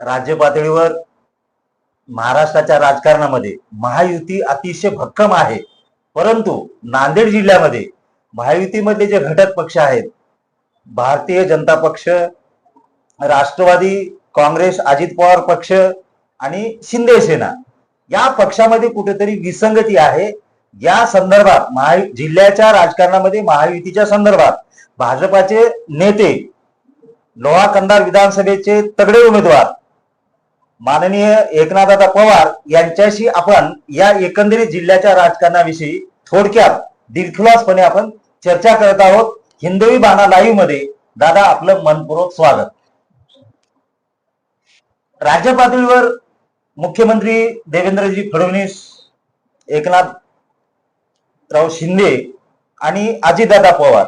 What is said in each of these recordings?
राज्य पातळीवर महाराष्ट्राच्या राजकारणामध्ये महायुती अतिशय भक्कम आहे. परंतु नांदेड जिल्ह्यामध्ये महायुतीमधले जे घटक पक्ष आहेत भारतीय जनता पक्ष राष्ट्रवादी काँग्रेस अजित पवार पक्ष आणि शिंदे सेना या पक्षामध्ये कुठेतरी विसंगती आहे. या संदर्भात महा जिल्ह्याच्या राजकारणामध्ये महायुतीच्या संदर्भात भाजपाचे नेते लोहा कंदार विधानसभेचे तगडे उमेदवार माननीय एकनाथदादा पवार यांच्याशी आपण या एकंदरीत जिल्ह्याच्या राजकारणाविषयी थोडक्यात दिलखुलासपणे आपण चर्चा करत आहोत. हिंदवी बाणा लाईव्हमध्ये दादा आपलं मनपूर्वक स्वागत. राज्य पातळीवर मुख्यमंत्री देवेंद्रजी फडणवीस एकनाथराव शिंदे आणि अजितदादा पवार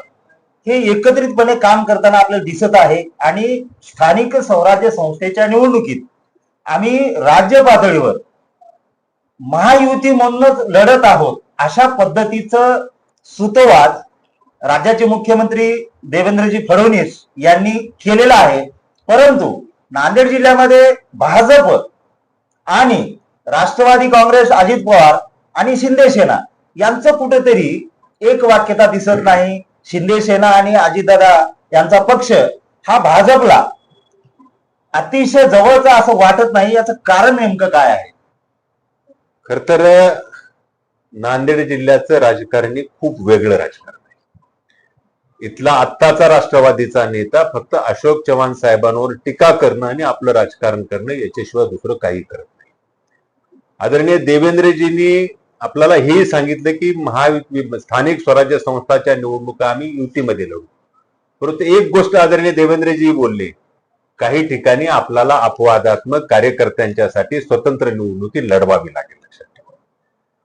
हे एकत्रितपणे काम करताना आपल्याला दिसत आहे आणि स्थानिक स्वराज्य संस्थेच्या निवडणुकीत आम्ही राज्य पातळीवर महायुती म्हणूनच लढत आहोत अशा पद्धतीचं सुतोवाच राज्याचे मुख्यमंत्री देवेंद्रजी फडणवीस यांनी केलेला आहे. परंतु नांदेड जिल्ह्यामध्ये भाजप आणि राष्ट्रवादी काँग्रेस अजित पवार आणि शिंदे सेना यांचं कुठेतरी एक वाक्यता दिसत नाही. शिंदे सेना आणि अजितदादा यांचा पक्ष हा भाजपला अतिशय जवळचा असं वाटत नाही याचं कारण नेमकं काय आहे? खर तर नांदेड जिल्ह्याचं राजकारणी खूप वेगळं राजकारण आहे. इथला आत्ताचा राष्ट्रवादीचा नेता फक्त अशोक चव्हाण साहेबांवर टीका करणं आणि आपलं राजकारण करणं याच्याशिवाय दुसरं काही करत नाही. आदरणीय देवेंद्रजींनी आपल्याला हे सांगितलं की महा स्थानिक स्वराज्य संस्थाच्या निवडणुका आम्ही युतीमध्ये लढू. परंतु एक गोष्ट आदरणीय देवेंद्रजी बोलले काही ठिकाणी आपल्याला अपवादात्मक कार्यकर्त्यांच्यासाठी स्वतंत्र निवडणुकी लढवावी लागेल लक्षात ठेवा.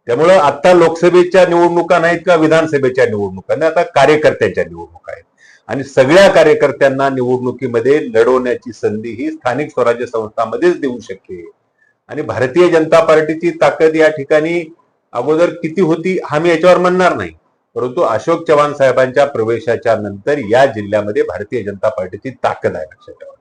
त्यामुळं आता लोकसभेच्या निवडणुका नाहीत का विधानसभेच्या निवडणुका नाही आता कार्यकर्त्यांच्या निवडणुका आहेत. आणि सगळ्या कार्यकर्त्यांना निवडणुकीमध्ये लढवण्याची संधी ही स्थानिक स्वराज्य संस्थांमध्येच देऊ शकते. आणि भारतीय जनता पार्टीची ताकद या ठिकाणी अगोदर किती होती हा मी याच्यावर म्हणणार नाही. परंतु अशोक चव्हाण साहेबांच्या प्रवेशाच्या नंतर या जिल्ह्यामध्ये भारतीय जनता पार्टीची ताकद आहे लक्षात ठेवा.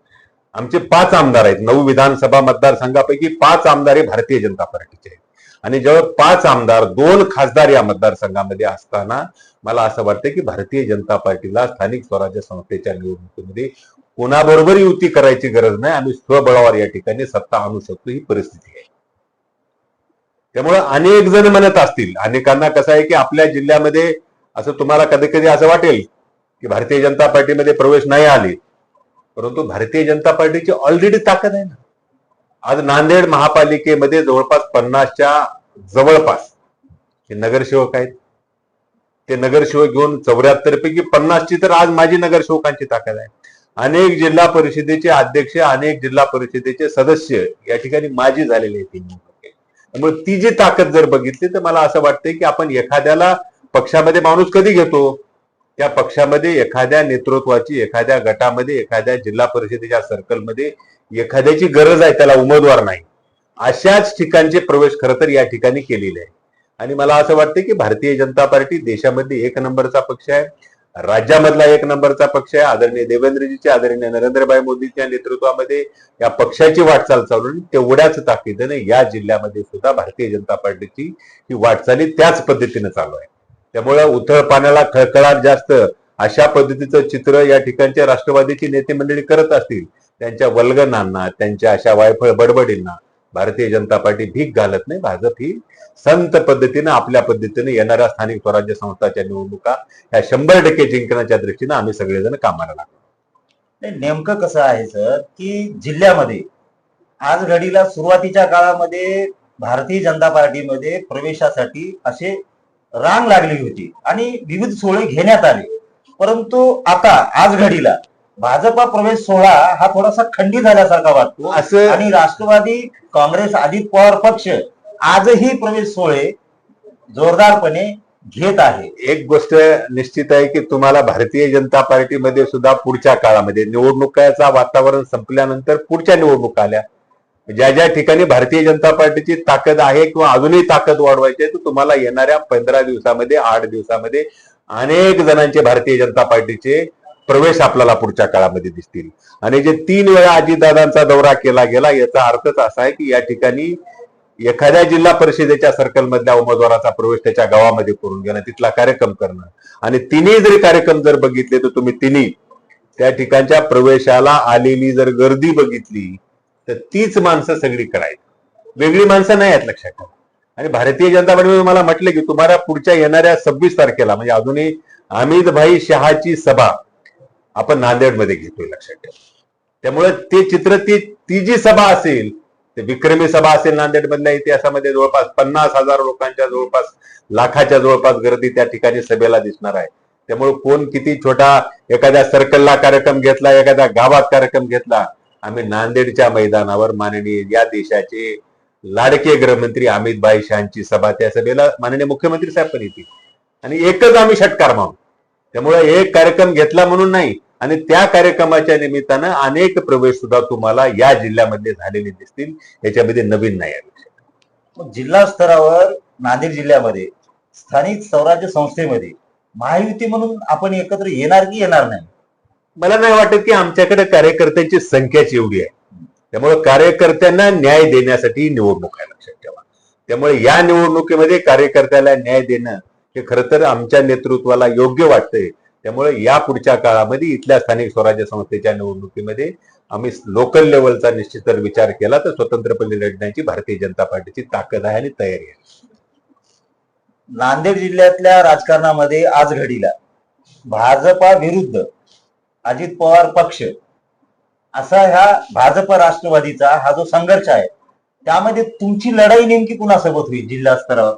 आमचे पाच आमदार आहेत. नऊ विधानसभा मतदारसंघापैकी पाच आमदार हे भारतीय जनता पार्टीचे आहेत. आणि जेव्हा पाच आमदार दोन खासदार या मतदारसंघामध्ये असताना मला असं वाटतं की भारतीय जनता पार्टीला स्थानिक स्वराज्य संस्थेच्या निवडणुकीमध्ये कोणाबरोबर युती करायची गरज नाही. आम्ही स्वबळावर या ठिकाणी सत्ता आणू शकतो ही परिस्थिती आहे. त्यामुळे अनेक जण म्हणत असतील अनेकांना कसं आहे की आपल्या जिल्ह्यामध्ये असं तुम्हाला कधी कधी असं वाटेल की भारतीय जनता पार्टीमध्ये प्रवेश नाही आले. परंतु भारतीय जनता पार्टीची ऑलरेडी ताकद आहे ना. आज नांदेड महापालिकेमध्ये जवळपास पन्नासच्या जवळपास हे नगरसेवक आहेत. ते नगरसेवक घेऊन चौऱ्याहत्तर पैकी पन्नासची तर आज माझी नगरसेवकांची ताकद आहे. अनेक जिल्हा परिषदेचे अध्यक्ष अनेक जिल्हा परिषदेचे सदस्य या ठिकाणी माझी झालेले आहेत त्यामुळे ती जी ताकद जर बघितली तर मला असं वाटतंय की आपण एखाद्याला पक्षामध्ये माणूस कधी घेतो? त्या पक्षामध्ये एखाद्या नेतृत्वाची एखाद्या गटामध्ये एखाद्या जिल्हा परिषदेच्या सर्कलमध्ये एखाद्याची गरज आहे त्याला उमेदवार नाही. अशाच ठिकाणचे प्रवेश खरं तर या ठिकाणी केलेले आहे. आणि मला असं वाटतं की भारतीय जनता पार्टी देशामध्ये एक नंबरचा पक्ष आहे राज्यामधला एक नंबरचा पक्ष आहे. आदरणीय देवेंद्रजीच्या आदरणीय नरेंद्रभाई मोदींच्या नेतृत्वामध्ये या पक्षाची वाटचाल चालू आणि तेवढ्याच ताकदीनं या जिल्ह्यामध्ये सुद्धा भारतीय जनता पार्टीची ही वाटचाली त्याच पद्धतीने चालू आहे. त्यामुळे उथळ पाण्याला खळखळाट जास्त अशा पद्धतीचं चित्र या ठिकाणच्या राष्ट्रवादीची नेते मंडळी करत असतील त्यांच्या वल्गनांना त्यांच्या अशा वायफळ बडबडींना भारतीय जनता पार्टी भीक घालत नाही. भाजप ही संत पद्धतीनं आपल्या पद्धतीने येणाऱ्या स्थानिक स्वराज्य संस्थाच्या निवडणुका ह्या शंभर टक्के जिंकण्याच्या दृष्टीनं आम्ही सगळेजण कामाला लागलो. नेमकं कसं आहे सर की जिल्ह्यामध्ये आज घडीला सुरुवातीच्या काळामध्ये भारतीय जनता पार्टीमध्ये प्रवेशासाठी असे रांग लागली होती आणि विविध सोहळे घेण्यात आले. परंतु आता आज घडीला भाजपा प्रवेश सोहळा हा थोडासा खंडित झाल्यासारखा वाटतो असं आणि राष्ट्रवादी काँग्रेस अजित पवार पक्ष आजही प्रवेश सोहळे जोरदारपणे घेत आहे. एक गोष्ट निश्चित आहे की तुम्हाला भारतीय जनता पार्टीमध्ये सुद्धा पुढच्या काळामध्ये निवडणुकाचं वातावरण संपल्यानंतर पुढच्या निवडणुका आल्या. ज्या ज्या ठिकाणी भारतीय जनता पार्टीची ताकद आहे किंवा अजूनही ताकद वाढवायची आहे तर तुम्हाला येणाऱ्या पंधरा दिवसामध्ये आठ दिवसामध्ये अनेक जणांचे भारतीय जनता पार्टीचे प्रवेश आपल्याला पुढच्या काळामध्ये दिसतील. आणि जे तीन वेळा अजितदादांचा दौरा केला गेला याचा अर्थच असा आहे की या ठिकाणी एखाद्या जिल्हा परिषदेच्या सर्कलमधल्या उमेदवाराचा प्रवेश त्याच्या गावामध्ये करून घेणं तिथला कार्यक्रम करणं. आणि तिन्ही जरी कार्यक्रम जर बघितले तर तुम्ही तिन्ही त्या ठिकाणच्या प्रवेशाला आलेली जर गर्दी बघितली तर तीच माणसं सगळी करायची. वेगळी माणसं नाही आहेत लक्षात ठेवा. आणि भारतीय जनता पार्टीने मला म्हटलं की तुम्हाला पुढच्या येणाऱ्या सव्वीस तारखेला म्हणजे अजूनही अमित भाई शहाची सभा आपण नांदेडमध्ये घेतोय लक्षात ठेवा. त्यामुळे ते चित्र ती ती जी सभा असेल ते विक्रमी सभा असेल नांदेडमधल्या इतिहासामध्ये जवळपास पन्नास हजार लोकांच्या जवळपास लाखाच्या जवळपास गर्दी त्या ठिकाणी सभेला दिसणार आहे. त्यामुळे कोण किती छोटा एखाद्या सर्कलला कार्यक्रम घेतला एखाद्या गावात कार्यक्रम घेतला आम्ही नांदेडच्या मैदानावर माननीय या देशाचे लाडके गृहमंत्री अमित भाई शहाची सभा त्या सभेला माननीय मुख्यमंत्री साहेब पण येतील. आणि एकच आम्ही षटकार मागू त्यामुळे एक कार्यक्रम घेतला म्हणून नाही आणि त्या कार्यक्रमाच्या निमित्तानं अनेक प्रवेश सुद्धा तुम्हाला या जिल्ह्यामध्ये झालेले दिसतील. याच्यामध्ये नवीन नाही आहे जिल्हा स्तरावर नांदेड जिल्ह्यामध्ये स्थानिक स्वराज्य संस्थेमध्ये महायुती म्हणून आपण एकत्र येणार की येणार नाही? मला नाही वाटत की आमच्याकडे कार्यकर्त्यांची संख्याच एवढी आहे. त्यामुळे कार्यकर्त्यांना न्याय देण्यासाठी निवडणूक आहे लक्षात ठेवा. त्यामुळे या निवडणुकीमध्ये कार्यकर्त्याला न्याय देणं हे खरं तर आमच्या नेतृत्वाला योग्य वाटतंय. त्यामुळे या पुढच्या काळामध्ये इथल्या स्थानिक स्वराज्य संस्थेच्या निवडणुकीमध्ये आम्ही लोकल लेवलचा निश्चित जर विचार केला तर स्वतंत्रपणे लढण्याची भारतीय जनता पार्टीची ताकद आहे आणि तयारी आहे. नांदेड जिल्ह्यातल्या राजकारणामध्ये आज घडीला. भाजपा विरुद्ध अजित पवार पक्ष असा ह्या भाजप राष्ट्रवादीचा हा जो संघर्ष आहे त्यामध्ये तुमची लढाई नेमकी कुणासोबत होईल जिल्हा स्तरावर?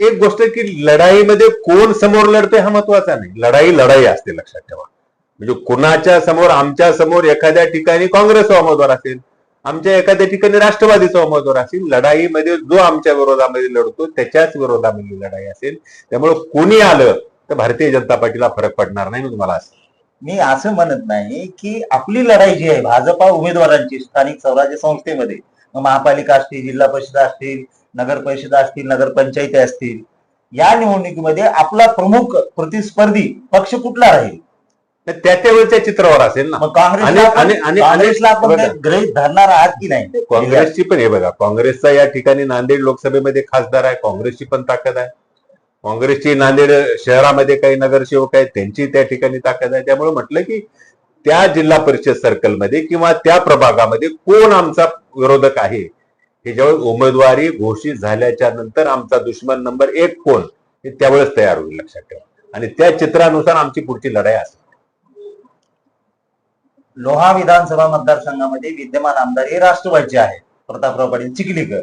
एक गोष्ट की लढाईमध्ये कोण समोर लढते हा महत्त्वाचा नाही. लढाई लढाई असते लक्षात ठेवा. म्हणजे कुणाच्या समोर आमच्यासमोर एखाद्या ठिकाणी काँग्रेसचा उमेदवार असेल आमच्या एखाद्या ठिकाणी राष्ट्रवादीचा उमेदवार असेल लढाईमध्ये जो आमच्या विरोधामध्ये लढतो त्याच्याच विरोधामध्ये लढाई असेल. त्यामुळे कोणी आलं तर भारतीय जनता पार्टीला फरक पडणार नाही मी तुम्हाला असं मी असं म्हणत नाही की आपली लढाई जी आहे भाजपा उमेदवारांची स्थानिक स्वराज्य संस्थेमध्ये. मग महापालिका असतील जिल्हा परिषद असतील नगर परिषद असतील नगरपंचायती असतील या निवडणुकीमध्ये आपला प्रमुख प्रतिस्पर्धी पक्ष कुठला राहील? तर त्या त्या वेळच्या चित्रावर असेल ना. काँग्रेसला आणि- आपण- गृहीत धरणार आहात की नाही? काँग्रेसची पण हे बघा काँग्रेसचा या ठिकाणी नांदेड लोकसभेमध्ये खासदार आहे काँग्रेसची पण ताकद आहे. काँग्रेसची नांदेड शहरामध्ये काही नगरसेवक आहेत त्यांची त्या ठिकाणी ताकद आहे. त्यामुळे म्हटलं की त्या जिल्हा परिषद सर्कलमध्ये किंवा त्या प्रभागामध्ये कोण आमचा विरोधक आहे? हे ज्यावेळेस उमेदवारी घोषित झाल्याच्यानंतर आमचा दुश्मन नंबर एक कोण? हे त्यावेळेस तयार होईल लक्षात ठेवा. आणि त्या चित्रानुसार आमची पुढची लढाई असेल. लोहा विधानसभा मतदारसंघामध्ये विद्यमान आमदार हे राष्ट्रवादीचे आहेत प्रतापराव पाटील चिखलीकर.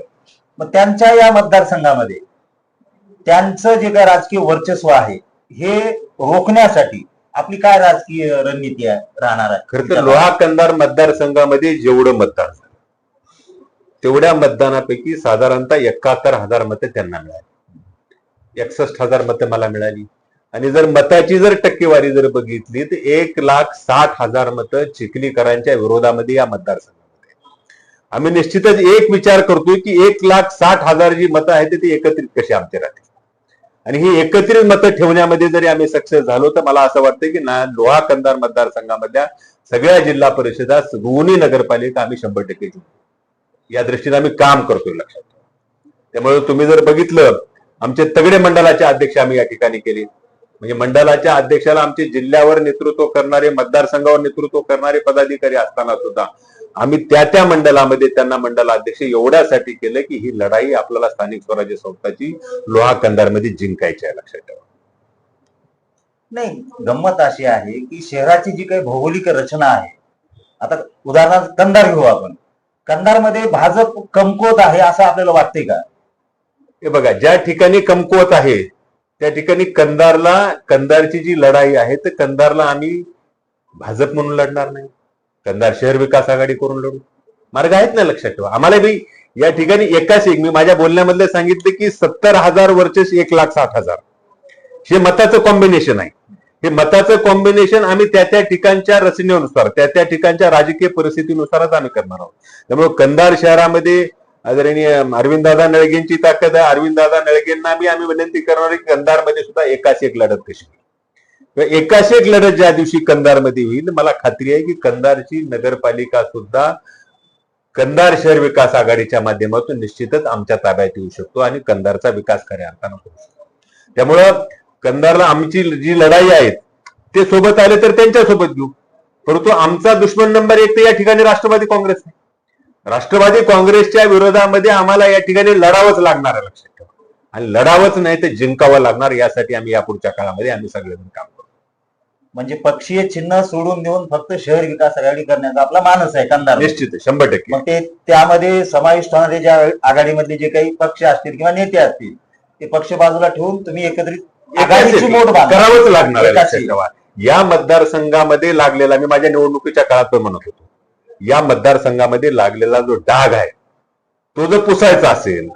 मग त्यांच्या या मतदारसंघामध्ये त्यांचं जे काय राजकीय वर्चस्व आहे हे रोखण्यासाठी आपली काय राजकीय रणनीती आहे राहणार आहे? खरं तर लोहा कंदार मतदारसंघामध्ये जेवढं मतदान तेवढ्या मतदानापैकी साधारणतः एकाहत्तर हजार मतं त्यांना मिळाली. एकसष्ट हजार मतं मला मिळाली. आणि जर मताची जर टक्केवारी जर बघितली तर एक लाख साठ हजार मतं चिखलीकरांच्या विरोधामध्ये या मतदारसंघामध्ये आम्ही निश्चितच एक विचार करतोय की एक लाख साठ हजार जी मतं आहेत ती एकत्रित कशी आमची राहतील? आणि ही एकत्रित मतं ठेवण्यामध्ये जरी आम्ही सक्सेस झालो तर मला असं वाटतं की ना लोहा कंदार मतदारसंघामधल्या सगळ्या जिल्हा परिषदा दोन्ही नगरपालिका आम्ही शंभर टक्के जिंकू. या दृष्टीने आम्ही काम करतोय लक्षात त्यामुळे तुम्ही जर बघितलं आमचे तगडे मंडळाचे अध्यक्ष आम्ही या ठिकाणी केले. म्हणजे मंडळाच्या अध्यक्षाला आमचे जिल्ह्यावर नेतृत्व करणारे मतदारसंघावर नेतृत्व करणारे पदाधिकारी असताना सुद्धा आम्ही त्या त्या मंडळामध्ये त्यांना मंडळ अध्यक्ष एवढ्यासाठी केलं की ही लढाई आपल्याला स्थानिक स्वराज्य संस्थाची लोहा कंदारमध्ये जिंकायची आहे लक्षात ठेवा. नाही गंमत अशी आहे की शहराची जी काही भौगोलिक रचना आहे आता उदाहरणार्थ कंधार घेऊ आपण. कंधारमध्ये भाजप कमकुवत आहे असं आपल्याला वाटतंय का? हे बघा ज्या ठिकाणी कमकुवत आहे त्या ठिकाणी कंदारला कंदारची जी लढाई आहे तर कंदारला आम्ही भाजप म्हणून लढणार नाही. कंधार शहर विकास आघाडी करून लढू. मार्ग आहेत ना लक्षात ठेवा. आम्हाला बी या ठिकाणी एकाच एक मी माझ्या बोलण्यामधले सांगितले की सत्तर हजार वर्चेस एक लाख साठ हजार. हे मताचं कॉम्बिनेशन आहे. हे मताचं कॉम्बिनेशन आम्ही त्या त्या ठिकाणच्या रचनेनुसार त्या त्या ठिकाणच्या राजकीय परिस्थितीनुसारच आम्ही करणार आहोत. त्यामुळे कंधार शहरामध्ये आदरणीय अरविंददादा नळगेंची ताकद आहे. अरविंददादा नळगेंना बी आम्ही विनंती करणार आहे की कंधारमध्ये सुद्धा एकाच एक लढत कशी एकाशी एक लढत ज्या दिवशी कंधारमध्ये होईल मला खात्री आहे की कंधारची नगरपालिका सुद्धा कंधार शहर विकास आघाडीच्या माध्यमातून निश्चितच आमच्या ताब्यात येऊ शकतो आणि कंधारचा विकास खऱ्या अर्थानं होऊ शकतो. त्यामुळं कंधारला आमची जी लढाई आहे ते सोबत आले तर त्यांच्यासोबत घेऊ. परंतु आमचा दुश्मन नंबर एक तर या ठिकाणी राष्ट्रवादी काँग्रेस आहे राष्ट्रवादी काँग्रेसच्या विरोधामध्ये आम्हाला या ठिकाणी लढावंच लागणार आहे लक्षात ठेवा. आणि लढावंच नाही तर जिंकावं लागणार यासाठी आम्ही यापुढच्या काळामध्ये आम्ही सगळेजण काम करू म्हणजे पक्षीय चिन्ह सोडून देऊन फक्त शहर विकास आघाडी करण्याचा आपला मानस आहे कंधार. निश्चित शंभर टक्के. मग ते त्यामध्ये समाविष्ट होणारे ज्या आघाडीमधले जे काही पक्ष असतील किंवा नेते असतील ते पक्ष बाजूला ठेवून तुम्ही एकत्रित आघाडीची मोठ करावंच लागणार या मतदारसंघामध्ये लागलेला मी माझ्या निवडणुकीच्या काळात पण म्हणत होतो या मतदारसंघामध्ये लागलेला जो डाग आहे तो जर पुसायचा असेल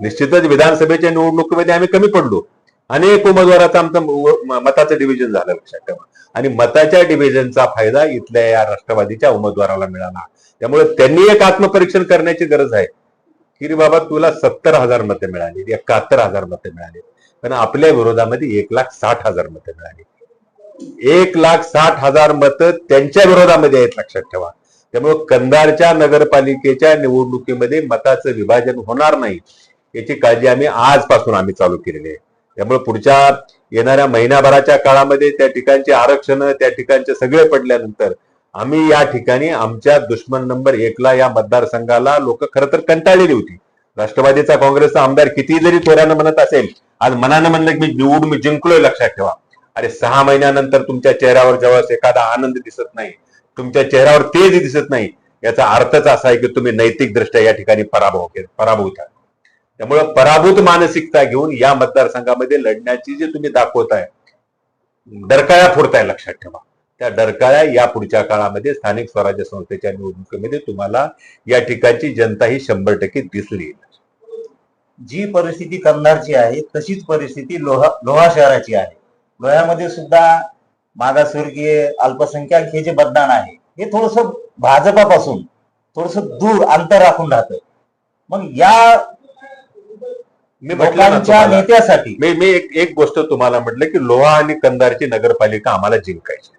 निश्चितच विधानसभेच्या निवडणुकीमध्ये आम्ही कमी पडलो. अनेक उमेदवाराचं आमचं मताचं डिव्हिजन झालं लक्षात ठेवा. आणि मताच्या डिव्हिजनचा फायदा इथल्या या राष्ट्रवादीच्या उमेदवाराला मिळाला. त्यामुळे त्यांनी एक आत्मपरीक्षण करण्याची गरज आहे. की रे बाबा तुला सत्तर हजार मतं मिळाली एकाहत्तर हजार मतं मिळाली. पण आपल्या विरोधामध्ये एक लाख साठ हजार मतं मिळाली. एक लाख साठ हजार मतं त्यांच्या विरोधामध्ये आहेत लक्षात ठेवा. त्यामुळे कंधारच्या नगरपालिकेच्या निवडणुकीमध्ये मताचं विभाजन होणार नाही याची काळजी आम्ही आजपासून आम्ही चालू केलेली आहे. त्यामुळे पुढच्या येणाऱ्या महिन्याभराच्या काळामध्ये त्या ठिकाणचे आरक्षण त्या ठिकाणचे सगळे पडल्यानंतर आम्ही या ठिकाणी आमच्या दुश्मन नंबर एकला या मतदारसंघाला लोक खर तर कंटाळलेली होती. राष्ट्रवादीचा काँग्रेसचा आमदार किती जरी थोड्यानं म्हणत असेल आज मनानं म्हणलं की मी निवडून मी जिंकलोय लक्षात ठेवा. अरे सहा महिन्यानंतर तुमच्या चेहऱ्यावर जवळच एखादा आनंद दिसत नाही. तुमच्या चेहऱ्यावर तेज दिसत नाही. याचा अर्थच असा आहे की तुम्ही नैतिक दृष्ट्या या ठिकाणी पराभव केला पराभूत आहात. त्यामुळे पराभूत मानसिकता घेऊन या मतदारसंघामध्ये लढण्याची जे तुम्ही दाखवताय डरकाळ्या फोडताय लक्षात ठेवा. त्या डरकाळ्या या पुढच्या काळामध्ये स्थानिक स्वराज्य संस्थेच्या निवडणुकीमध्ये तुम्हाला या ठिकाणची जनता ही शंभर टक्के दिसून येईल जी परिस्थिती कंधारची आहे तशीच परिस्थिती लोहा लोहा शहराची आहे. लोह्यामध्ये सुद्धा मागासवर्गीय अल्पसंख्याक हे जे मतदान आहे हे थोडस भाजपापासून थोडस दूर अंतर राखून राहतं. मग या मी म्हटलं नेत्यासाठी. मी मी एक एक गोष्ट तुम्हाला म्हटलं की लोहा आणि कंधारची नगरपालिका आम्हाला जिंकायची.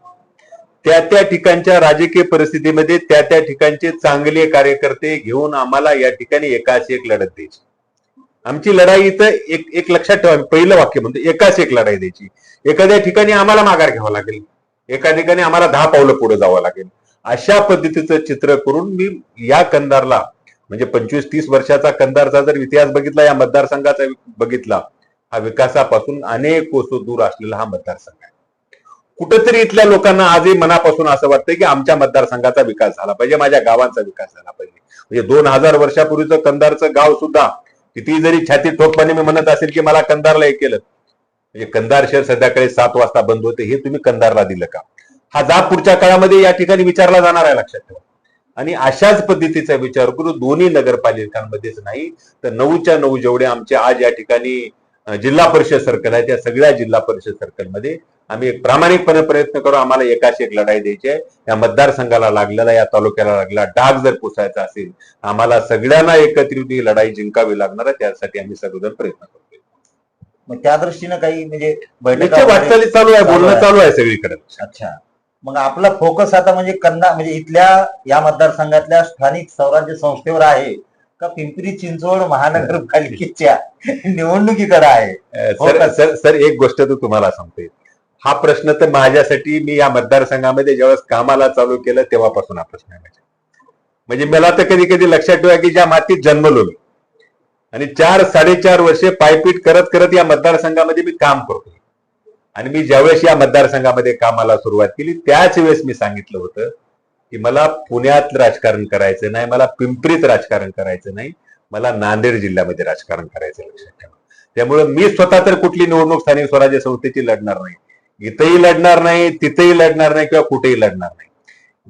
त्या त्या ठिकाणच्या राजकीय परिस्थितीमध्ये त्या त्या ठिकाणचे चांगले कार्यकर्ते घेऊन आम्हाला या ठिकाणी एकाच एक लढत द्यायची. आमची लढाई इथं एक एक लक्षात ठेवा पहिलं वाक्य म्हणतो एकाच एक लढाई द्यायची. एखाद्या ठिकाणी आम्हाला माघार घ्यावा लागेल. एका ठिकाणी आम्हाला दहा पावलं पुढे जावं लागेल. अशा पद्धतीचं चित्र करून मी या कंधारला म्हणजे पंचवीस तीस वर्षाचा कंधारचा जर इतिहास बघितला या मतदारसंघाचा बघितला हा विकासापासून अनेक कोस दूर असलेला हा मतदारसंघ आहे. कुठंतरी इथल्या लोकांना आजही मनापासून असं वाटतं की आमच्या मतदारसंघाचा विकास झाला पाहिजे माझ्या गावांचा विकास झाला पाहिजे. म्हणजे दोन हजार वर्षापूर्वीचं कंधारचं गाव सुद्धा किती जरी छाती ठोकपणे मी म्हणत असेल की मला कंधारला हे केलं म्हणजे कंधार शहर संध्याकाळी सात वाजता बंद होते हे तुम्ही कंधारला दिलं का? हा जाब पुढच्या काळामध्ये या ठिकाणी विचारला जाणार आहे लक्षात ठेवा. आणि अशाच पद्धतीचा विचार करू दोन्ही नगरपालिकांमध्येच नाही तर नऊच्या नऊ जेवढे आमचे आज या ठिकाणी जिल्हा परिषद सर्कल आहे त्या सगळ्या जिल्हा परिषद सर्कलमध्ये आम्ही एक प्रामाणिकपणे प्रयत्न करू आम्हाला एकाशी एक लढाई द्यायची आहे. या मतदारसंघाला लागलेला या तालुक्याला लागलेला डाग जर पुसायचा असेल आम्हाला सगळ्यांना एकत्रित ही लढाई जिंकावी लागणार आहे त्यासाठी आम्ही सर्वजण प्रयत्न करतो मग त्या दृष्टीनं काही म्हणजे वाटचाली चालू आहे बोलणं. चालू आहे सगळीकडे. अच्छा. मग आपला फोकस आता म्हणजे कंदा म्हणजे इथल्या या मतदारसंघातल्या स्थानिक स्वराज्य संस्थेवर आहे का पिंपरी चिंचवड महानगरपालिकेच्या निवडणुकीकडे आहे? सर? सर सर एक गोष्ट तर तुम्हाला सांगते हा प्रश्न तर माझ्यासाठी मी या मतदारसंघामध्ये ज्यावेळेस कामाला चालू केलं तेव्हापासून हा प्रश्न आहे माझ्या म्हणजे मला तर कधी कधी लक्षात ठेवा की ज्या मातीत जन्मलो मी आणि चार साडेचार वर्षे पायपीट करत करत या मतदारसंघामध्ये मी काम करतो आणि मी ज्यावेळेस या मतदारसंघामध्ये कामाला सुरुवात केली त्याच वेळेस मी सांगितलं होतं की मला पुण्यात राजकारण करायचं नाही मला पिंपरीत राजकारण करायचं नाही मला नांदेड जिल्ह्यामध्ये राजकारण करायचं लक्षात ठेवा. त्यामुळे मी स्वतः तर कुठली निवडणूक स्थानिक स्वराज्य संस्थेची लढणार नाही. इथंही लढणार नाही तिथेही लढणार नाही किंवा कुठेही लढणार नाही.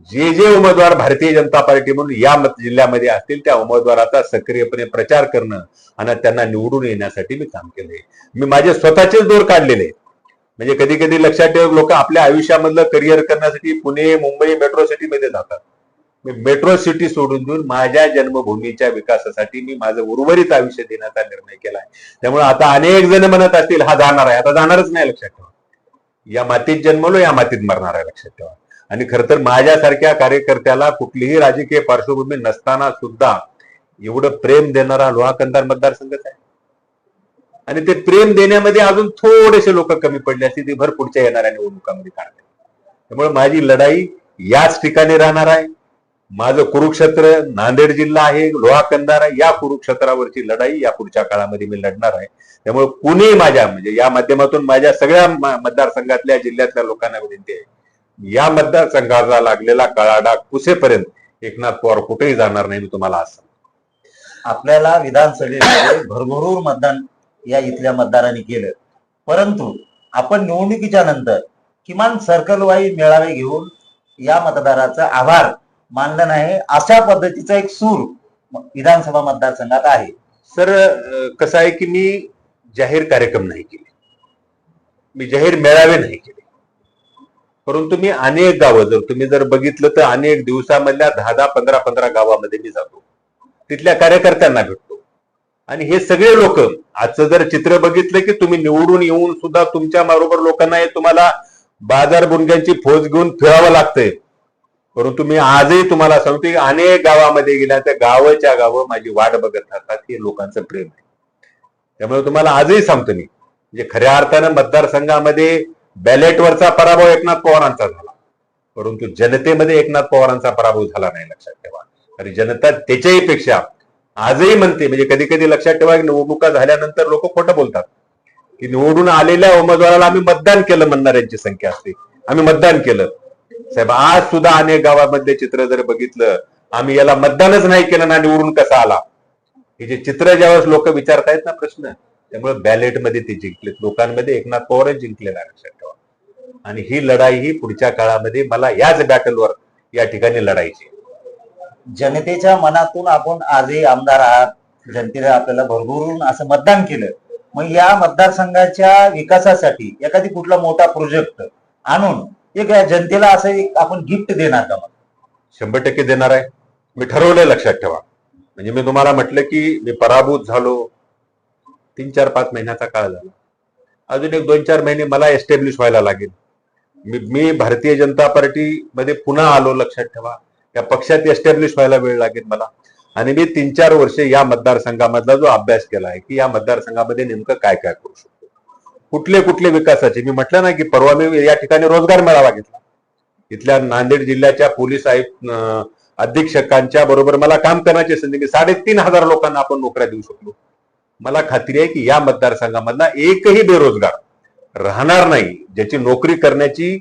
जे जे उमेदवार भारतीय जनता पार्टी म्हणून या मत जिल्ह्यामध्ये असतील त्या उमेदवाराचा सक्रियपणे प्रचार करणं आणि त्यांना निवडून येण्यासाठी मी काम केलंय. मी माझे स्वतःचेच दोर काढलेले आहेत. म्हणजे कधी कधी लक्षात ठेव लोक आपल्या आयुष्यामधलं करिअर करण्यासाठी पुणे मुंबई मेट्रो सिटीमध्ये जातात. मी मेट्रो सिटी सोडून देऊन माझ्या जन्मभूमीच्या विकासासाठी मी माझं उर्वरित आयुष्य देण्याचा निर्णय केला आहे त्यामुळे आता अनेक जण म्हणत असतील हा जाणार आहे. आता जाणारच नाही लक्षात ठेवा. या मातीत जन्मलो या मातीत मरणार आहे लक्षात ठेवा. आणि खर तर माझ्यासारख्या कार्यकर्त्याला कुठलीही राजकीय पार्श्वभूमी नसताना सुद्धा एवढं प्रेम देणारा लोहाकंदार मतदारसंघच आहे. आणि ते प्रेम देण्यामध्ये अजून थोडेसे लोक कमी पडले असतील ते भर पुढच्या येणाऱ्या निवडणुकामध्ये काढते त्यामुळे माझी लढाई याच ठिकाणी राहणार आहे. माझं कुरुक्षेत्र नांदेड जिल्हा आहे लोहा कंदार आहे या कुरुक्षेत्रावरची लढाई या पुढच्या काळामध्ये मी लढणार आहे. त्यामुळे कुणी माझ्या म्हणजे या माध्यमातून माझ्या सगळ्या मतदारसंघातल्या जिल्ह्यातल्या लोकांना विनंती आहे. या मतदारसंघाला लागलेला काळा डाग एकनाथ पवार कुठेही जाणार नाही मी तुम्हाला आज आपल्याला विधानसभेमध्ये भरभरून मतदान या इथल्या मतदारांनी केलं. परंतु आपण निवडणुकीच्या नंतर किमान सर्कलवाई मेळावे घेऊन या मतदाराचा आभार मानलं नाही अशा पद्धतीचा एक सूर विधानसभा मतदारसंघात आहे. सर कसं आहे की मी जाहीर कार्यक्रम नाही केले. मी जाहीर मेळावे नाही केले. परंतु मी अनेक गावं जर तुम्ही जर बघितलं तर अनेक दिवसामधल्या दहा दहा पंधरा पंधरा गावामध्ये मी जातो. तिथल्या कार्यकर्त्यांना भेटतो. आणि हे सगळे लोक आजचं जर चित्र बघितलं की तुम्ही निवडून येऊन सुद्धा तुमच्या बरोबर लोकांना हे तुम्हाला बाजार बुनग्यांची फौज घेऊन फिरावं लागतंय. परंतु मी आजही तुम्हाला सांगतो की अनेक गावामध्ये गेल्या त्या गावाच्या गावं माझी वाट बघत राहतात हे लोकांचं प्रेम आहे. त्यामुळे तुम्हाला आजही सांगतो मी म्हणजे खऱ्या अर्थानं मतदारसंघामध्ये बॅलेटवरचा पराभव एकनाथ पवारांचा झाला. परंतु जनतेमध्ये एकनाथ पवारांचा पराभव झाला नाही लक्षात ठेवा. आणि जनता त्याच्याही पेक्षा आजही म्हणते म्हणजे कधी कधी लक्षात ठेवा की निवडणुका झाल्यानंतर लोक खोटं बोलतात. की निवडून आलेल्या उमेदवाराला आम्ही मतदान केलं म्हणणाऱ्यांची संख्या असते. आम्ही मतदान केलं. साहेब आज सुद्धा अनेक गावामध्ये चित्र जर बघितलं आम्ही याला मतदानच नाही केलं ना निवडून कसा आला? हे जे चित्र ज्यावेळेस लोक विचारतायत ना प्रश्न त्यामुळे बॅलेटमध्ये ते जिंकलेत. लोकांमध्ये एकनाथ पवारच जिंकलेला लक्षात ठेवा. आणि ही लढाई ही पुढच्या काळामध्ये मला याच बॅटलवर या ठिकाणी लढायची जनतेच्या मनातून आपण आजही आमदार आहात. जनतेने आपल्याला भरभरून असं मतदान केलं. मग या मतदारसंघाच्या विकासासाठी एखादी कुठला मोठा प्रोजेक्ट आणून एक या जनतेला असं एक आपण गिफ्ट देणार का मग? शंभर टक्के देणार आहे. मी ठरवलंय लक्षात ठेवा. म्हणजे मी तुम्हाला म्हटलं की मी पराभूत झालो. तीन चार पाच महिन्याचा काळ झाला. अजून एक दोन चार महिने मला एस्टॅब्लिश व्हायला लागेल. मी मी भारतीय जनता पार्टी मध्ये पुन्हा आलो लक्षात ठेवा. या पक्षात एस्टॅब्लिश व्हायला वेळ लागेल मला. आणि मी तीन चार वर्षे या मतदारसंघामधला जो अभ्यास केला आहे की या मतदारसंघामध्ये नेमकं काय काय करू शकतो? कुठले कुठले विकासाचे? मी म्हटलं ना की परवा मी या ठिकाणी रोजगार मेळावा घेतला. इथल्या नांदेड जिल्ह्याच्या पोलीस आयुक्त अधीक्षकांच्या बरोबर मला काम करण्याची संधी मी साडेतीन हजार लोकांना आपण नोकऱ्या देऊ शकलो. मला खात्री आहे की या मतदारसंघामधला एकही बेरोजगार राहणार नाही ज्याची नोकरी करण्याची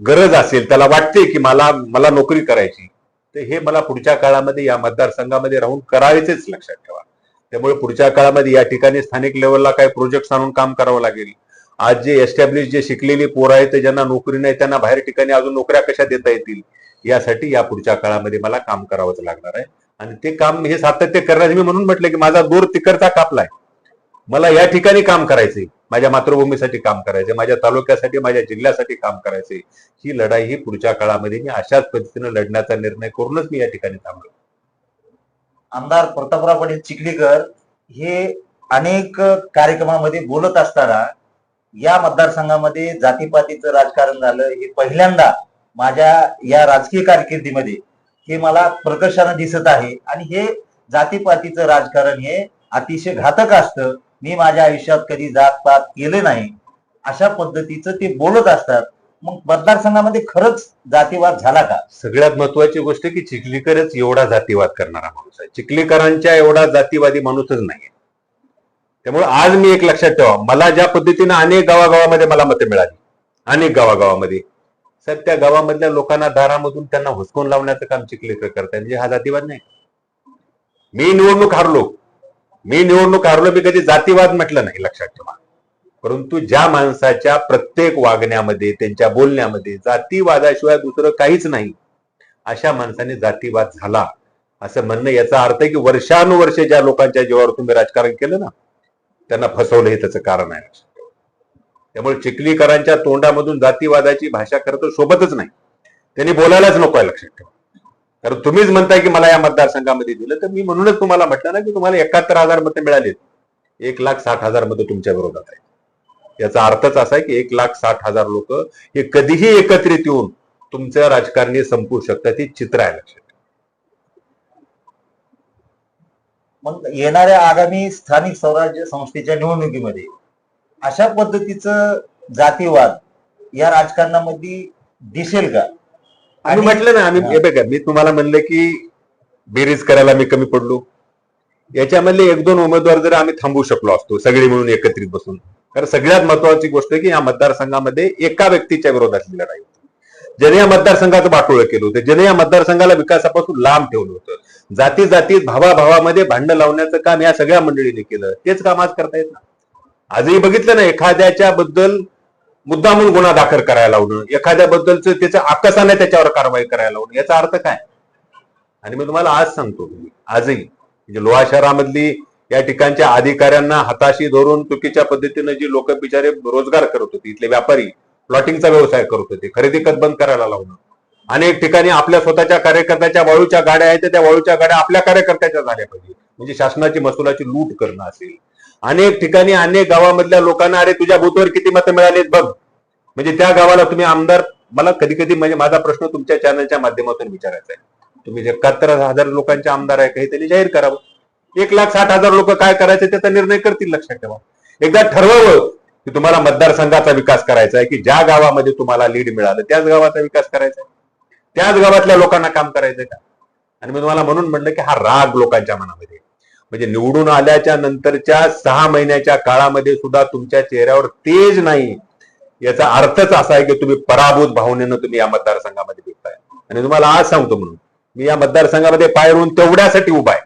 गरज असेल त्याला वाटते की मला मला नोकरी करायची. तर हे मला पुढच्या काळामध्ये या मतदारसंघामध्ये राहून करायचेच लक्षात ठेवा. त्यामुळे पुढच्या काळामध्ये या ठिकाणी स्थानिक लेवलला काही प्रोजेक्ट आणून काम करावं लागेल. आज जे एस्टॅब्लिश जे शिकलेली पोरं आहेत ज्यांना नोकरी नाही त्यांना बाहेर ठिकाणी अजून नोकऱ्या कशा देता येतील? यासाठी या पुढच्या काळामध्ये मला काम करावंच लागणार आहे. आणि ते काम हे सातत्य करण्याचे मी म्हणून म्हटलं की माझा दूर तिकडचा कापलाय. मला या ठिकाणी काम करायचे माझ्या मातृभूमीसाठी काम करायचे माझ्या तालुक्यासाठी माझ्या जिल्ह्यासाठी काम करायचे ही लढाई ही पुढच्या काळामध्ये मी अशाच पद्धतीने लढण्याचा निर्णय करूनच मी या ठिकाणी थांबलो. आमदार प्रतापराव पाटील चिखलीकर हे अनेक कार्यक्रमामध्ये बोलत असताना या मतदारसंघामध्ये जातीपातीचं राजकारण झालं. हे पहिल्यांदा माझ्या या राजकीय कारकिर्दीमध्ये हे मला प्रकर्षानं दिसत आहे. आणि हे जातीपातीचं राजकारण हे अतिशय घातक असतं. मी माझ्या आयुष्यात कधी जातपात केले नाही अशा पद्धतीचं ते बोलत असतात. मग मतदारसंघामध्ये खरंच जातीवाद झाला का? सगळ्यात महत्वाची गोष्ट की चिखलीकरच एवढा जातीवाद करणारा माणूस आहे. चिखलीकरांच्या एवढा जातीवादी माणूसच नाहीये. त्यामुळे आज मी एक लक्षात ठेवा मला ज्या पद्धतीने अनेक गावागावामध्ये मला मतं मिळाली. अनेक गावागावामध्ये. साहेब त्या गावामधल्या लोकांना दारामधून त्यांना हुसकून लावण्याचं काम चिखलीकर करताय म्हणजे हा जातीवाद नाही. मी निवडणूक हारलो. मी निवडणूक हरलो मी कधी जातीवाद म्हटलं नाही लक्षात ठेवा. परंतु ज्या माणसाच्या प्रत्येक वागण्यामध्ये त्यांच्या बोलण्यामध्ये जातीवादाशिवाय दुसरं काहीच नाही अशा माणसाने जातीवाद झाला. असं म्हणणं याचा अर्थ आहे की वर्षानुवर्षे ज्या लोकांच्या जीवावर तुम्ही राजकारण केलं ना त्यांना फसवलं हे त्याचं कारण आहे. लक्षात ठेवा. त्यामुळे चिखलीकरांच्या तोंडामधून जातीवादाची भाषा खरं तर सोबतच नाही. त्यांनी बोलायलाच नको आहे लक्षात ठेवा. कारण तुम्हीच म्हणताय की मला या मतदारसंघामध्ये दिलं तर मी म्हणूनच तुम्हाला म्हटलं ना की तुम्हाला एकाहत्तर हजार मतं मिळालीत. एक लाख साठ हजार मतं तुमच्या विरोधात आहे याचा अर्थच असा आहे की एक लाख साठ हजार लोक हे कधीही एकत्रित येऊन तुमचं राजकारणी संपू शकतात हे चित्र आहे लक्षात मग येणाऱ्या आगामी स्थानिक स्वराज्य संस्थेच्या निवडणुकीमध्ये अशा पद्धतीचं जातीवाद या राजकारणामध्ये दिसेल का? आम्ही म्हटलं ना आम्ही बघा मी तुम्हाला म्हणलं की बेरीज करायला मी कमी पडलो. याच्यामधले एक दोन उमेदवार जर आम्ही थांबू शकलो असतो सगळे मिळून एकत्रित बसून कारण सगळ्यात महत्वाची गोष्ट की या मतदारसंघामध्ये एका व्यक्तीच्या विरोधातली लढाई होती ज्याने या मतदारसंघाचं बाटोळं केलं होतं ज्याने या मतदारसंघाला विकासापासून लांब ठेवलं होतं जाती जातीत भावाभावामध्ये भांडण लावण्याचं काम या सगळ्या मंडळीने केलं तेच काम आज करता येत ना. आजही बघितलं ना एखाद्याच्या बद्दल मुद्दामून गुन्हा दाखल करायला लावणं एखाद्याबद्दलचं त्याचं आकसाने त्याच्यावर कारवाई करायला लावणं याचा अर्थ काय? आणि मी तुम्हाला आज सांगतो आजही म्हणजे लोहा शहरामधली या ठिकाणच्या अधिकाऱ्यांना हाताशी धरून चुकीच्या पद्धतीनं जी लोक बिचारे रोजगार करत होते इथले व्यापारी प्लॉटिंगचा व्यवसाय करत होते खरेदी खत बंद करायला लावणं. अनेक ठिकाणी आपल्या स्वतःच्या कार्यकर्त्याच्या वाळूच्या गाड्या आहेत त्या वाळूच्या गाड्या आपल्या कार्यकर्त्याच्या झाल्या पाहिजे. म्हणजे शासनाची महसुलाची लूट करणं असेल अनेक ठिकाणी अनेक गावामधल्या लोकांना अरे तुझ्या बूथवर किती मतं मिळालीत बघ. म्हणजे त्या गावाला तुम्ही आमदार मला कधी कधी म्हणजे माझा प्रश्न तुमच्या चॅनलच्या माध्यमातून विचारायचा आहे. तुम्ही एकाहत्तर हजार लोकांचे आमदार आहे काही जाहीर करावं. एक लाख साठ हजार लोक काय करायचे त्याचा निर्णय करतील लक्षात ठेवा. एकदा ठरवावं की तुम्हाला मतदारसंघाचा विकास करायचा आहे की ज्या गावामध्ये तुम्हाला लीड मिळालं त्याच गावाचा विकास करायचा आहे. त्याच गावातल्या लोकांना काम करायचंय का? आणि मी तुम्हाला म्हणून म्हणलं की हा राग लोकांच्या मनामध्ये आहे. म्हणजे निवडून आल्याच्या नंतरच्या सहा महिन्याच्या काळामध्ये सुद्धा तुमच्या चेहऱ्यावर तेज नाही. याचा अर्थच असा आहे की तुम्ही पराभूत भावनेनं तुम्ही या मतदारसंघामध्ये भेटताय. आणि तुम्हाला आज सांगतो म्हणून मी या मतदारसंघामध्ये पायरून तेवढ्यासाठी उभा आहे.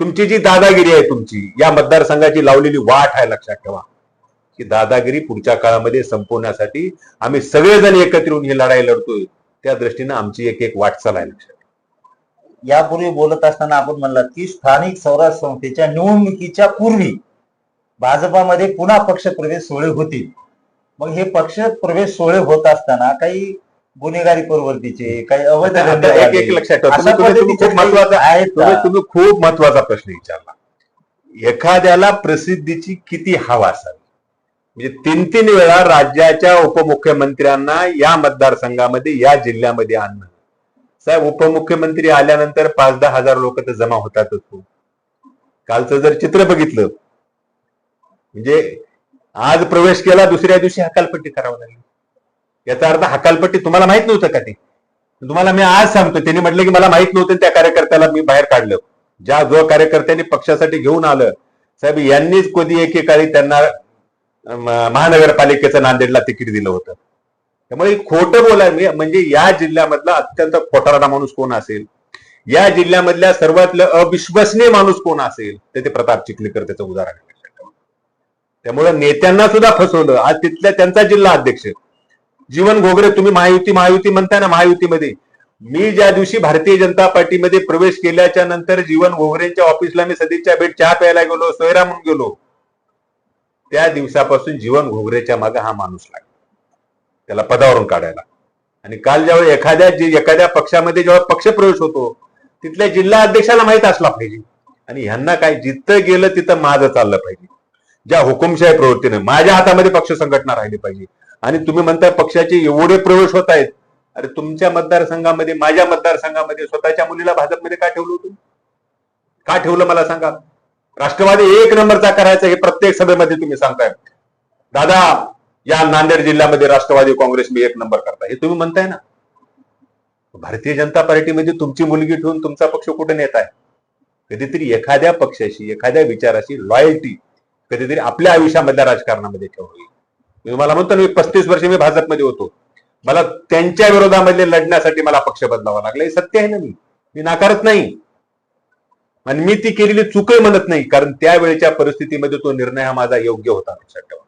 तुमची जी दादागिरी आहे तुमची या मतदारसंघाची लावलेली वाट आहे लक्षात ठेवा. की दादागिरी पुढच्या काळामध्ये संपवण्यासाठी आम्ही सगळेजण एकत्र येऊन ही लढाई लढतोय. त्या दृष्टीनं आमची एक एक वाटचाल आहे लक्षात यापूर्वी बोलत असताना आपण म्हणलात की स्थानिक स्वराज्य संस्थेच्या निवडणुकीच्या पूर्वी भाजपामध्ये पुन्हा पक्ष प्रवेश सोहळे होतील. मग हे पक्ष प्रवेश सोहळे होत असताना काही गुन्हेगारी प्रवृत्तीचे काही अवैध एक एक लक्षात ठेवा तुम्ही- खूप महत्त्वाचा? तुम्ही खूप महत्त्वाचा प्रश्न विचारला. एखाद्याला प्रसिद्धीची किती हवा असावी? म्हणजे तीन तीन वेळा राज्याच्या उपमुख्यमंत्र्यांना या मतदारसंघामध्ये या जिल्ह्यामध्ये आणणं. साहेब उपमुख्यमंत्री आल्यानंतर पाच दहा हजार लोक तर जमा होतातच हो. कालचं जर चित्र बघितलं म्हणजे आज प्रवेश केला दुसऱ्या दिवशी हकालपट्टी करावं लागली. याचा अर्थ हकालपट्टी तुम्हाला माहीत नव्हतं का ते? तुम्हाला मी आज सांगतो त्यांनी म्हटलं की मला माहीत नव्हतं त्या कार्यकर्त्याला मी बाहेर काढलं. ज्या जो कार्यकर्त्यांनी पक्षासाठी घेऊन आलं साहेब यांनीच कधी एकेकाळी त्यांना महानगरपालिकेचं नांदेडला तिकीट दिलं होतं. त्यामुळे खोटं बोलाय म्हणजे या जिल्ह्यामधला अत्यंत खोटारडा माणूस कोण असेल? या जिल्ह्यामधल्या सर्वातलं अविश्वसनीय माणूस कोण असेल? तर ते प्रताप चिखलीकर त्याचं उदाहरण त्यामुळे नेत्यांना सुद्धा फसवलं आज तिथल्या त्यांचा जिल्हा अध्यक्ष. जीवन घोगरे तुम्ही महायुती महायुती म्हणताय ना महायुतीमध्ये. मी ज्या दिवशी भारतीय जनता पार्टीमध्ये प्रवेश केल्याच्यानंतर जीवन घोगरेंच्या ऑफिसला मी सदिच्छा भेट चहा प्यायला गेलो सोयरा म्हणून गेलो. त्या दिवसापासून जीवन घोगरेच्या मागे हा माणूस लागला. त्याला पदावरून काढायला. आणि काल ज्यावेळी एखाद्या एखाद्या पक्षामध्ये जेव्हा पक्षप्रवेश होतो तिथल्या जिल्हा अध्यक्षाला माहीत असला पाहिजे. आणि ह्यांना काय जिथं गेलं तिथं माझं चाललं पाहिजे. ज्या हुकुमशाही प्रवृत्तीने माझ्या हातामध्ये पक्ष संघटना राहिली पाहिजे. आणि तुम्ही म्हणताय पक्षाचे एवढे प्रवेश होत आहेत. अरे तुमच्या मतदारसंघामध्ये माझ्या मतदारसंघामध्ये स्वतःच्या मुलीला भाजपमध्ये का ठेवलं होतं? का ठेवलं मला सांगा? राष्ट्रवादी एक नंबरचा करायचा हे प्रत्येक सभेमध्ये तुम्ही सांगताय. दादा या नांदेड जिल्ह्यामध्ये राष्ट्रवादी काँग्रेस मी एक नंबर करता हे तुम्ही म्हणताय ना. भारतीय जनता पार्टीमध्ये म्हणजे तुमची मुलगी ठेवून तुमचा पक्ष कुठे नेत आहे? कधीतरी एखाद्या पक्षाशी एखाद्या विचाराशी लॉयल्टी कधीतरी आपल्या आयुष्यामधल्या राजकारणामध्ये ठेवली मी तुम्हाला म्हणतो ना मी पस्तीस वर्ष मी भाजपमध्ये होतो. मला त्यांच्या विरोधामध्ये लढण्यासाठी मला पक्ष बदलावा लागला. हे सत्य आहे ना मी. मी नाकारत नाही. आणि मी ती केलेली चुकही म्हणत नाही कारण त्यावेळेच्या परिस्थितीमध्ये तो निर्णय हा माझा योग्य होता लक्षात ठेवा.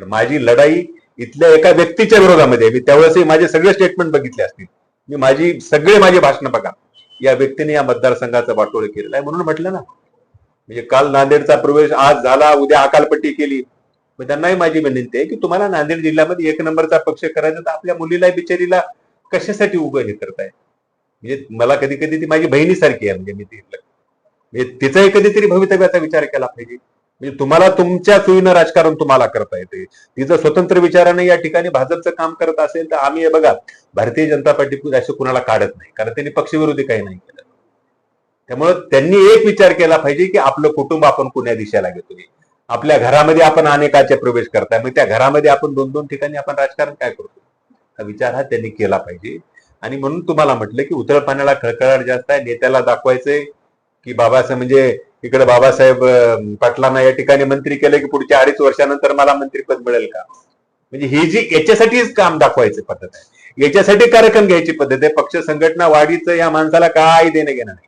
तर माझी लढाई इथल्या एका व्यक्तीच्या विरोधामध्ये मी त्यावेळेसही माझे सगळे स्टेटमेंट बघितले असतील. मी माझी सगळे माझे भाषण बघा. या व्यक्तीने या मतदारसंघाचा वाटोळ केलेला आहे म्हणून म्हटलं ना. म्हणजे काल नांदेडचा प्रवेश आज झाला उद्या अकालपट्टी केली. मग त्यांनाही माझी विनंती आहे की तुम्हाला नांदेड जिल्ह्यामध्ये एक नंबरचा पक्ष करायचा तर आपल्या मुलीला बिचारीला कशासाठी उभं हे करताय? म्हणजे मला कधी कधी ती माझी बहिणीसारखी आहे म्हणजे मी ती म्हणजे तिचाही कधीतरी भवितव्याचा विचार केला पाहिजे. म्हणजे तुम्हाला तुमच्या सोयीनं राजकारण तुम्हाला करता येते. तिचं स्वतंत्र विचाराने या ठिकाणी भाजपचं काम करत असेल तर आम्ही हे बघा भारतीय जनता पार्टी असं कुणाला काढत नाही. कारण त्यांनी पक्षविरोधी काही नाही केलं. त्यामुळं त्यांनी एक विचार केला पाहिजे की आपलं कुटुंब आपण कुण्या दिशेला घेतोय आपल्या घरामध्ये आपण अनेकाचे प्रवेश करताय. मग त्या घरामध्ये आपण दोन दोन ठिकाणी आपण राजकारण काय करतो? हा विचार हा त्यांनी केला पाहिजे. आणि म्हणून तुम्हाला म्हटलं की उतळ पाण्याला खळखळाट जास्त आहे. नेत्याला दाखवायचंय. की बाबासाहेब म्हणजे इकडे बाबासाहेब पाटलांना या ठिकाणी मंत्री केलं की पुढच्या अडीच वर्षानंतर मला मंत्रीपद मिळेल का? म्हणजे ही जी याच्यासाठीच काम दाखवायची पद्धत आहे. याच्यासाठी कार्यक्रम घ्यायची पद्धत आहे. पक्ष संघटना वाढीचं या माणसाला काय देणं घेणं नाही.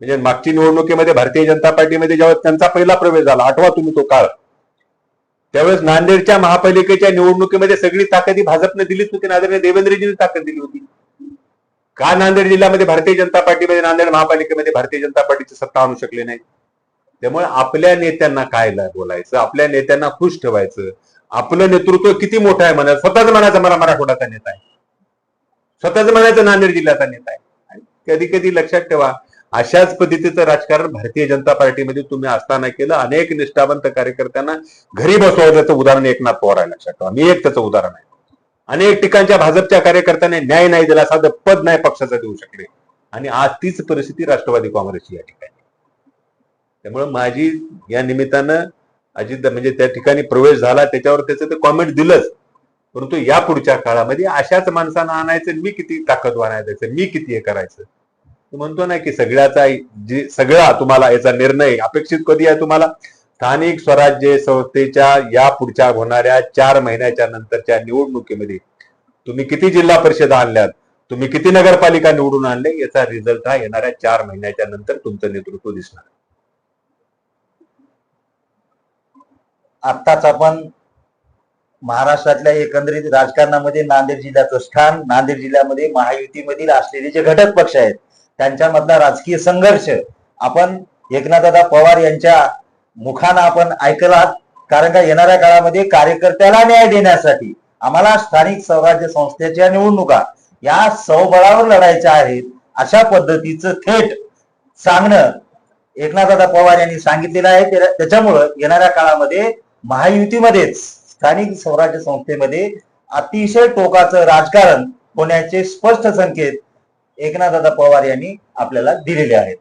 म्हणजे मागची निवडणुकीमध्ये भारतीय जनता पार्टीमध्ये जेव्हा त्यांचा पहिला प्रवेश झाला आठवा तुम्ही तो काळ त्यावेळेस नांदेडच्या महापालिकेच्या निवडणुकीमध्ये सगळी ताकद ही भाजपने दिलीच होती आदरणीय देवेंद्रजीने ताकद दिली होती. का नांदेड जिल्ह्यामध्ये भारतीय जनता पार्टीमध्ये नांदेड महापालिकेमध्ये भारतीय जनता पार्टीची सत्ता आणू शकले नाही? त्यामुळे आपल्या नेत्यांना काय बोलायचं? आपल्या नेत्यांना खुश ठेवायचं. आपलं नेतृत्व किती मोठं आहे म्हणा स्वतःच म्हणायचं मला मराठवाड्याचा नेता आहे. स्वतःच म्हणायचं नांदेड जिल्ह्याचा नेता आहे. कधी कधी लक्षात ठेवा अशाच पद्धतीचं राजकारण भारतीय जनता पार्टीमध्ये तुम्ही असताना केलं. अनेक निष्ठावंत कार्यकर्त्यांना घरी बसवल्याचं उदाहरण एकनाथ पवार आहे लक्षात ठेवा. मी एक त्याचं उदाहरण आहे. अनेक ठिकाणच्या भाजपच्या कार्यकर्त्यांनी न्याय नाही दिला साधं पद नाही पक्षाचं देऊ शकले. आणि आज तीच परिस्थिती राष्ट्रवादी काँग्रेसची या ठिकाणी. त्यामुळे माझी या निमित्तानं अजित म्हणजे त्या ठिकाणी प्रवेश झाला त्याच्यावर त्याचं ते कॉमेंट दिलंच. परंतु या पुढच्या काळामध्ये अशाच माणसांना आणायचं मी किती ताकदवान आहे त्याचं मी किती हे करायचं? तू म्हणतो ना की सगळ्याचा जी सगळा तुम्हाला याचा निर्णय अपेक्षित कधी आहे तुम्हाला? स्थानिक स्वराज्य संस्थेच्या या पुढच्या होणाऱ्या चार महिन्याच्या नंतरच्या निवडणुकीमध्ये तुम्ही किती जिल्हा परिषद आणल्यात? तुम्ही किती नगरपालिका निवडून आणले? याचा रिझल्ट हा येणाऱ्या चार महिन्याच्या नंतर तुमचं नेतृत्व दिसणार. आत्ताच आपण महाराष्ट्रातल्या एकंदरीत राजकारणामध्ये नांदेड जिल्ह्याचं स्थान नांदेड जिल्ह्यामध्ये महायुतीमधील असलेले जे घटक पक्ष आहेत त्यांच्यामधला राजकीय संघर्ष आपण एकनाथदादा पवार यांच्या मुखानं आपण ऐकलात कारण का येणाऱ्या काळामध्ये कार्यकर्त्याला न्याय देण्यासाठी आम्हाला स्थानिक स्वराज्य संस्थेच्या निवडणुका या सौबळावर लढायच्या आहेत अशा पद्धतीचं थेट सांगणं एकनाथदादा पवार यांनी सांगितलेलं आहे. त्याच्यामुळं येणाऱ्या काळामध्ये महायुतीमध्येच स्थानिक स्वराज्य संस्थेमध्ये अतिशय टोकाचं राजकारण होण्याचे स्पष्ट संकेत एकनाथदादा पवार यांनी आपल्याला दिलेले आहेत.